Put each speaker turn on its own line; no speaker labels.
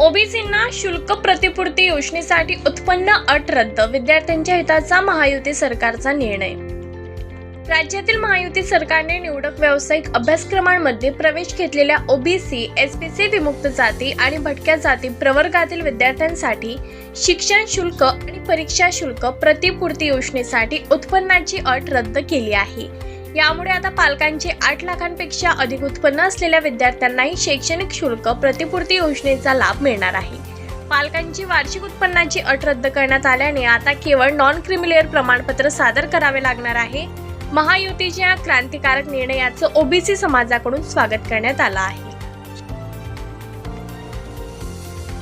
ओबीसींना शुल्क प्रतिपूर्ती योजनेसाठी उत्पन्न अट रद्द विद्यार्थ्यांच्या हिताचा महायुती सरकारचा निर्णय. राज्यातील महायुती सरकारने निवडक व्यावसायिक अभ्यासक्रमांमध्ये प्रवेश घेतलेल्या ओबीसी एसबीसी विमुक्त जाती आणि भटक्या जाती प्रवर्गातील विद्यार्थ्यांसाठी शिक्षण शुल्क आणि परीक्षा शुल्क प्रतिपूर्ती योजनेसाठी उत्पन्नाची अट रद्द केली आहे. यामुळे आता पालकांचे आठ लाखांपेक्षा अधिक उत्पन्न असलेल्या विद्यार्थ्यांनाही शैक्षणिक शुल्क प्रतिपूर्ती योजनेचा लाभ मिळणार आहे. पालकांची वार्षिक उत्पन्नाची अट रद्द करण्यात आल्याने आता केवळ नॉन क्रिमिलेअर प्रमाणपत्र सादर करावे लागणार आहे. महायुतीच्या क्रांतिकारक निर्णयाचं ओबीसी समाजाकडून स्वागत करण्यात आलं आहे.